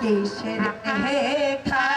কিসের হে খা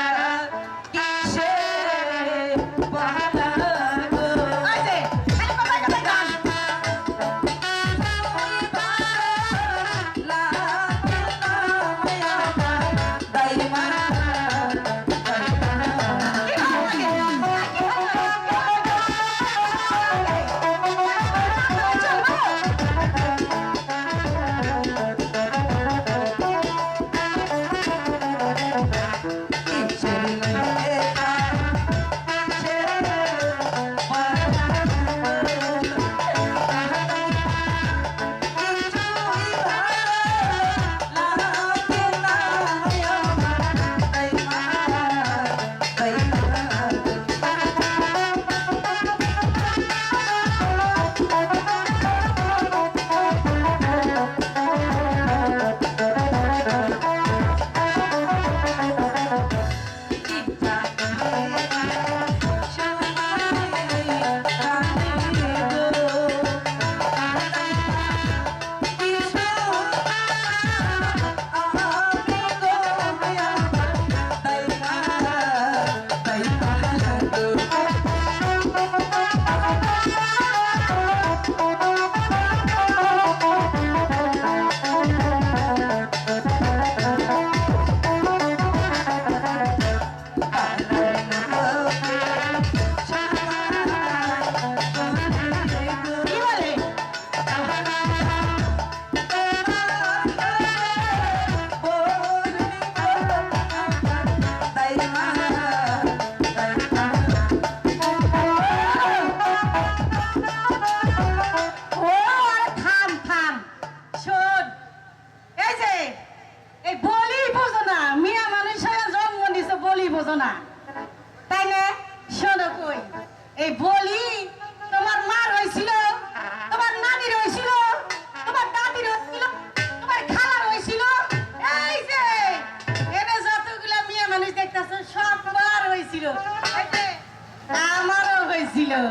ছিল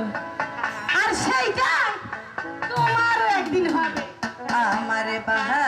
আর সেইটা তোমারও একদিন হবে। আমার বাহা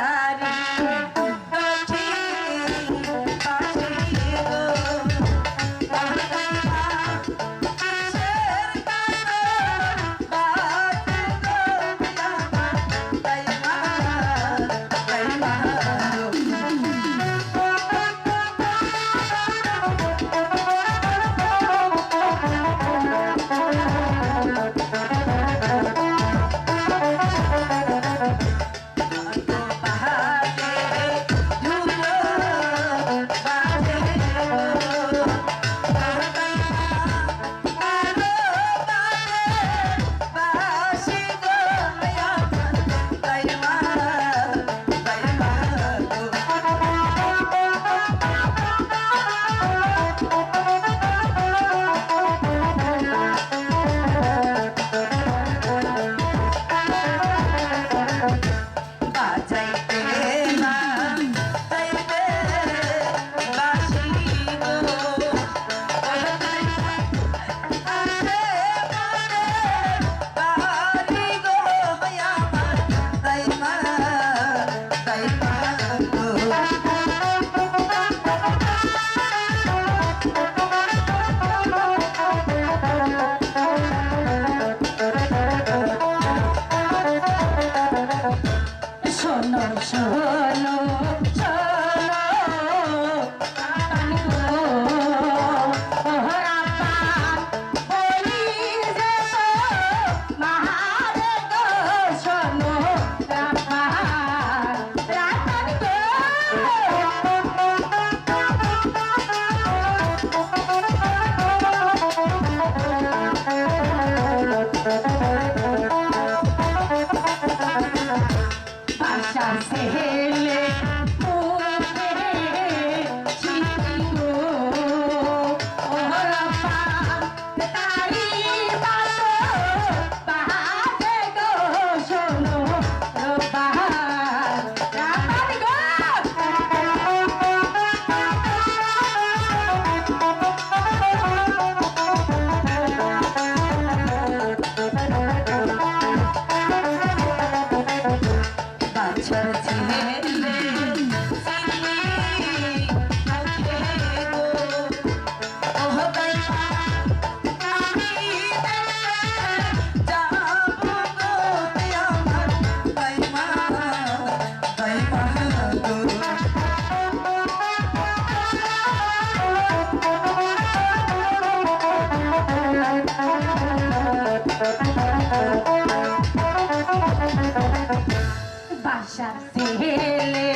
বাসার ছেলে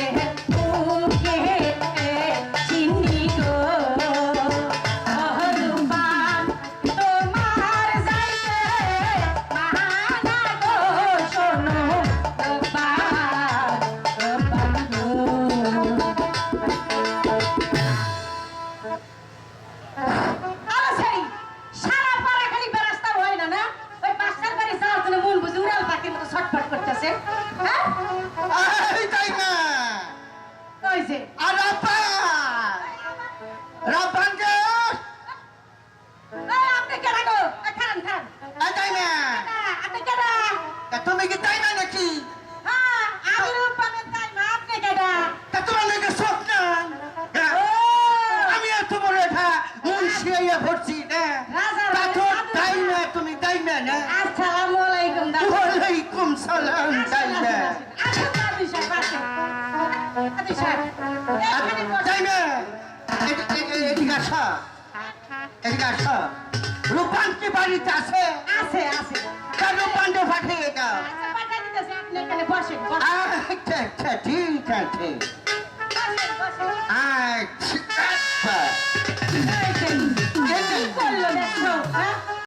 Thank you. আছে? হ্যাঁ? তাই না? কই যে। আর রাব্বান রাব্বান কে? আপনি কেডা গো খান খান তাই না? আপনি কেডা তুমি কি তাই না নাকি? আসুন কাদি সাহেব এখানে বসুন। তাইলে এদিকে আসা। এদিকে আসা। রূপান কি বাড়িতে আছে? আছে আছে। তার রূপানকে পাঠিয়ে দাও। আচ্ছা আচ্ছা আচ্ছা ঠিক আছে। আচ্ছা আচ্ছা।